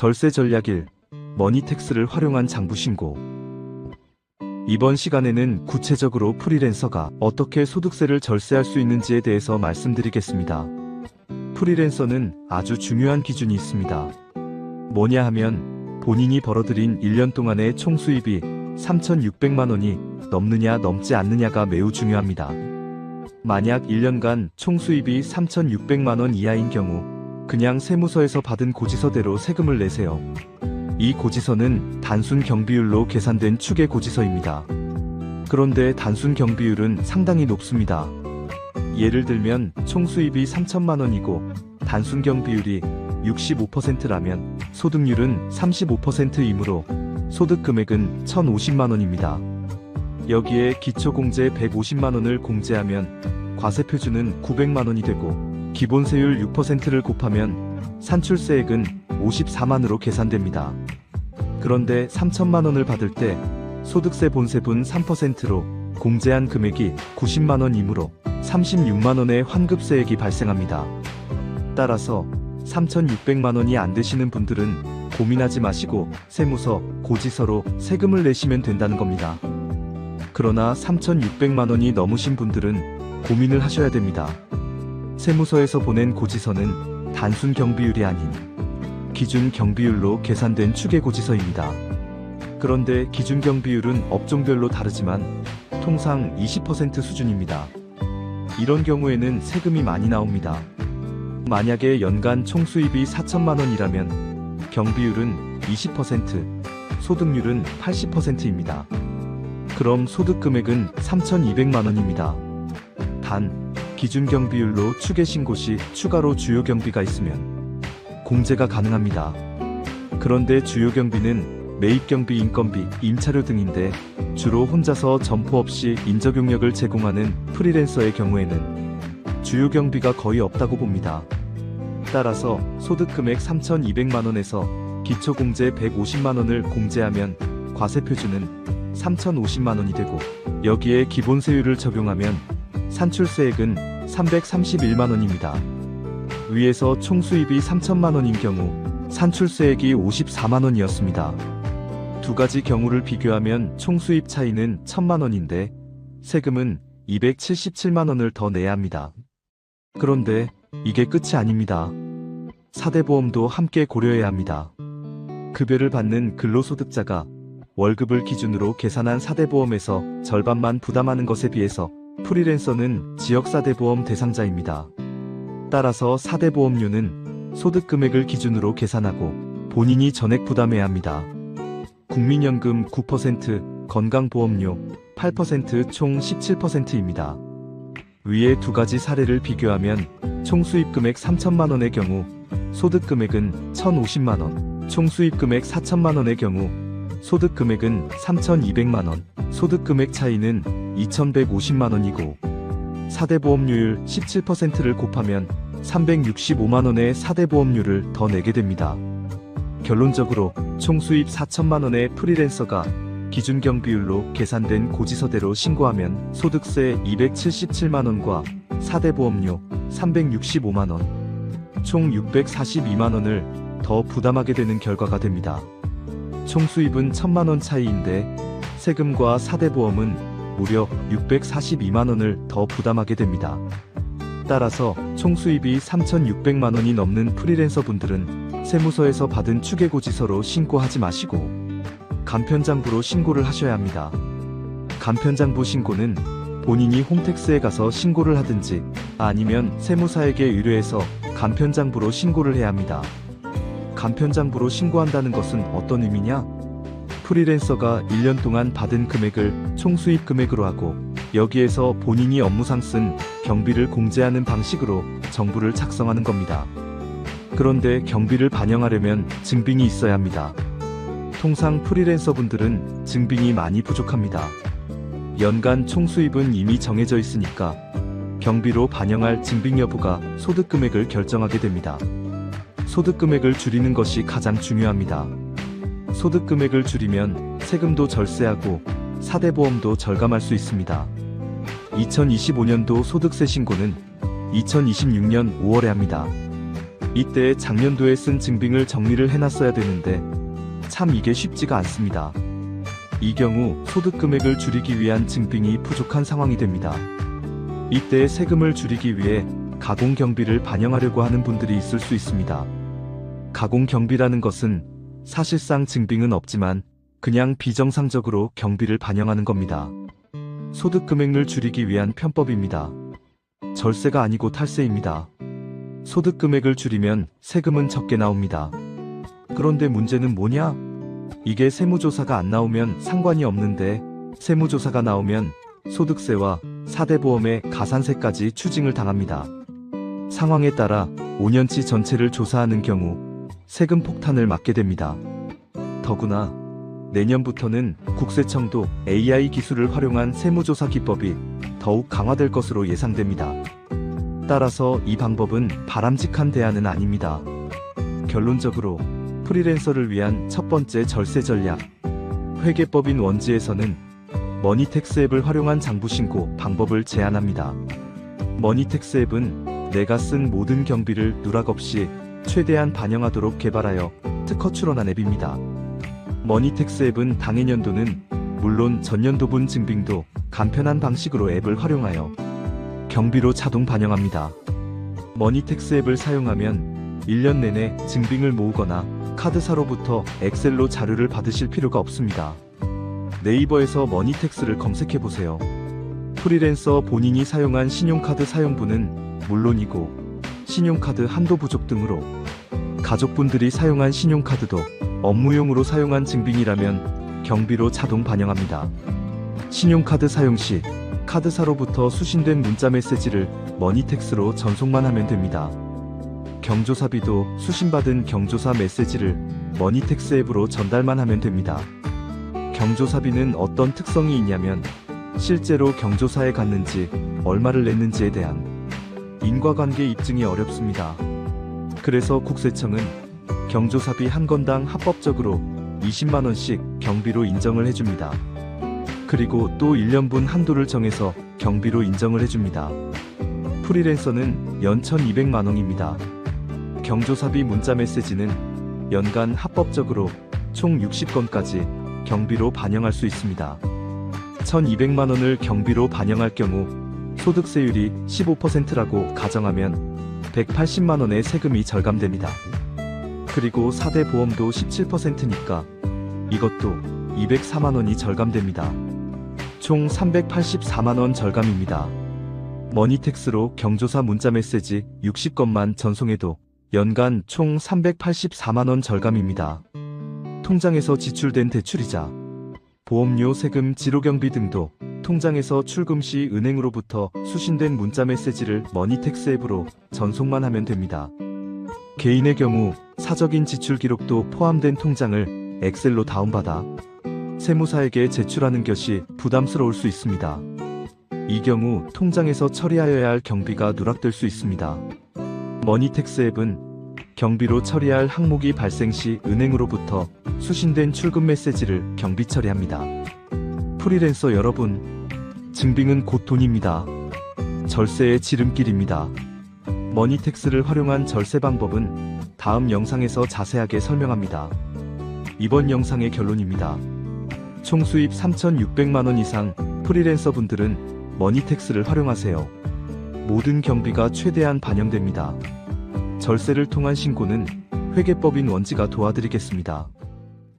절세 전략 1. 머니텍스를 활용한 장부 신고. 이번 시간에는 구체적으로 프리랜서가 어떻게 소득세를 절세할 수 있는지에 대해서 말씀드리겠습니다. 프리랜서는 아주 중요한 기준이 있습니다. 뭐냐 하면 본인이 벌어들인 1년 동안의 총 수입이 3,600만 원이 넘느냐 넘지 않느냐가 매우 중요합니다. 만약 1년간 총 수입이 3,600만 원 이하인 경우 그냥 세무서에서 받은 고지서대로 세금을 내세요. 이 고지서는 단순 경비율로 계산된 추계 고지서입니다. 그런데 단순 경비율은 상당히 높습니다. 예를 들면 총 수입이 3천만 원이고 단순 경비율이 65%라면 소득률은 35%이므로 소득 금액은 1,050만 원입니다. 여기에 기초공제 150만 원을 공제하면 과세 표준은 900만 원이 되고 기본 세율 6%를 곱하면 산출세액은 54만으로 계산됩니다. 그런데 3천만 원을 받을 때 소득세 본세분 3%로 공제한 금액이 90만 원이므로 36만 원의 환급세액이 발생합니다. 따라서 3,600만 원이 안 되시는 분들은 고민하지 마시고 세무서, 고지서로 세금을 내시면 된다는 겁니다. 그러나 3,600만 원이 넘으신 분들은 고민을 하셔야 됩니다. 세무서에서 보낸 고지서는 단순 경비율이 아닌 기준 경비율로 계산된 추계 고지서입니다. 그런데 기준 경비율은 업종별로 다르지만 통상 20% 수준입니다. 이런 경우에는 세금이 많이 나옵니다. 만약에 연간 총 수입이 4천만 원이라면 경비율은 20%, 소득률은 80%입니다. 그럼 소득 금액은 3,200만 원입니다. 단, 기준 경비율로 추계 신고 시 추가로 주요 경비가 있으면 공제가 가능합니다. 그런데 주요 경비는 매입 경비, 인건비, 임차료 등인데 주로 혼자서 점포 없이 인적 용역을 제공하는 프리랜서의 경우에는 주요 경비가 거의 없다고 봅니다. 따라서 소득 금액 3,200만 원에서 기초 공제 150만 원을 공제하면 과세 표준은 3,050만 원이 되고 여기에 기본세율을 적용하면 산출세액은 331만 원입니다. 위에서 총 수입이 3천만 원인 경우 산출세액이 54만 원이었습니다. 두 가지 경우를 비교하면 총 수입 차이는 1천만 원인데 세금은 277만 원을 더 내야 합니다. 그런데 이게 끝이 아닙니다. 사대보험도 함께 고려해야 합니다. 급여를 받는 근로소득자가 월급을 기준으로 계산한 사대보험에서 절반만 부담하는 것에 비해서 프리랜서는 지역사대보험 대상자입니다. 따라서 사대보험료는 소득 금액을 기준으로 계산하고 본인이 전액 부담해야 합니다. 국민연금 9%, 건강보험료 8%총 17%입니다. 위에 두 가지 사례를 비교하면 총 수입 금액 3천만 원의 경우 소득 금액은 1,050만 원, 총 수입 금액 4천만 원의 경우 소득 금액은 3,200만 원, 소득 금액 차이는 2,150만 원이고 사대보험료율 17%를 곱하면 365만 원의 사대보험료를 더 내게 됩니다. 결론적으로 총 수입 4천만 원의 프리랜서가 기준 경비율로 계산된 고지서대로 신고하면 소득세 277만 원과 사대보험료 365만 원, 총 642만 원을 더 부담하게 되는 결과가 됩니다. 총 수입은 1000만 원 차이인데 세금과 사대보험은 무려 642만 원을 더 부담하게 됩니다. 따라서 총 수입이 3,600만 원이 넘는 프리랜서 분들은 세무서에서 받은 추계고지서로 신고하지 마시고 간편장부로 신고를 하셔야 합니다. 간편장부 신고는 본인이 홈택스에 가서 신고를 하든지 아니면 세무사에게 의뢰해서 간편장부로 신고를 해야 합니다. 간편장부로 신고한다는 것은 어떤 의미냐? 프리랜서가 1년 동안 받은 금액을 총 수입 금액으로 하고 여기에서 본인이 업무상 쓴 경비를 공제하는 방식으로 정부를 작성하는 겁니다. 그런데 경비를 반영하려면 증빙이 있어야 합니다. 통상 프리랜서 분들은 증빙이 많이 부족합니다. 연간 총 수입은 이미 정해져 있으니까 경비로 반영할 증빙 여부가 소득 금액을 결정하게 됩니다. 소득 금액을 줄이는 것이 가장 중요합니다. 소득 금액을 줄이면 세금도 절세하고 사대보험도 절감할 수 있습니다. 2025년도 소득세 신고는 2026년 5월에 합니다. 이때 작년도에 쓴 증빙을 정리를 해놨어야 되는데 참 이게 쉽지가 않습니다. 이 경우 소득 금액을 줄이기 위한 증빙이 부족한 상황이 됩니다. 이때 세금을 줄이기 위해 가공 경비를 반영하려고 하는 분들이 있을 수 있습니다. 가공 경비라는 것은 사실상 증빙은 없지만 그냥 비정상적으로 경비를 반영하는 겁니다. 소득 금액을 줄이기 위한 편법입니다. 절세가 아니고 탈세입니다. 소득 금액을 줄이면 세금은 적게 나옵니다. 그런데 문제는 뭐냐? 이게 세무조사가 안 나오면 상관이 없는데 세무조사가 나오면 소득세와 4대 보험의 가산세까지 추징을 당합니다. 상황에 따라 5년치 전체를 조사하는 경우 세금 폭탄을 맞게 됩니다. 더구나 내년부터는 국세청도 AI 기술을 활용한 세무조사 기법이 더욱 강화될 것으로 예상됩니다. 따라서 이 방법은 바람직한 대안은 아닙니다. 결론적으로 프리랜서를 위한 첫 번째 절세 전략. 회계법인 원지에서는 머니텍스 앱을 활용한 장부 신고 방법을 제안합니다. 머니텍스 앱은 내가 쓴 모든 경비를 누락 없이 최대한 반영하도록 개발하여 특허 출원한 앱입니다. 머니텍스 앱은 당해년도는 물론 전년도분 증빙도 간편한 방식으로 앱을 활용하여 경비로 자동 반영합니다. 머니텍스 앱을 사용하면 1년 내내 증빙을 모으거나 카드사로부터 엑셀로 자료를 받으실 필요가 없습니다. 네이버에서 머니텍스를 검색해보세요. 프리랜서 본인이 사용한 신용카드 사용분은 물론이고 신용카드 한도 부족 등으로 가족분들이 사용한 신용카드도 업무용으로 사용한 증빙이라면 경비로 자동 반영합니다. 신용카드 사용 시 카드사로부터 수신된 문자 메시지를 머니텍스로 전송만 하면 됩니다. 경조사비도 수신받은 경조사 메시지를 머니텍스 앱으로 전달만 하면 됩니다. 경조사비는 어떤 특성이 있냐면 실제로 경조사에 갔는지 얼마를 냈는지에 대한 인과관계 입증이 어렵습니다. 그래서 국세청은 경조사비 한 건당 합법적으로 20만원씩 경비로 인정을 해줍니다. 그리고 또 1년분 한도를 정해서 경비로 인정을 해줍니다. 프리랜서는 연 1200만원입니다. 경조사비 문자 메시지는 연간 합법적으로 총 60건까지 경비로 반영할 수 있습니다. 1200만원을 경비로 반영할 경우 소득세율이 15%라고 가정하면 180만원의 세금이 절감됩니다. 그리고 4대 보험도 17%니까 이것도 204만원이 절감됩니다. 총 384만원 절감입니다. 머니텍스로 경조사 문자 메시지 60건만 전송해도 연간 총 384만원 절감입니다. 통장에서 지출된 대출이자 보험료 세금 지로경비 등도 통장에서 출금 시 은행으로부터 수신된 문자 메시지를 머니텍스 앱으로 전송만 하면 됩니다. 개인의 경우 사적인 지출 기록도 포함된 통장을 엑셀로 다운받아 세무사에게 제출하는 것이 부담스러울 수 있습니다. 이 경우 통장에서 처리하여야 할 경비가 누락될 수 있습니다. 머니텍스 앱은 경비로 처리할 항목이 발생 시 은행으로부터 수신된 출금 메시지를 경비 처리합니다. 프리랜서 여러분, 증빙은 곧 돈입니다. 절세의 지름길입니다. 머니텍스를 활용한 절세 방법은 다음 영상에서 자세하게 설명합니다. 이번 영상의 결론입니다. 총 수입 3,600만원 이상 프리랜서 분들은 머니텍스를 활용하세요. 모든 경비가 최대한 반영됩니다. 절세를 통한 신고는 회계법인 원지가 도와드리겠습니다.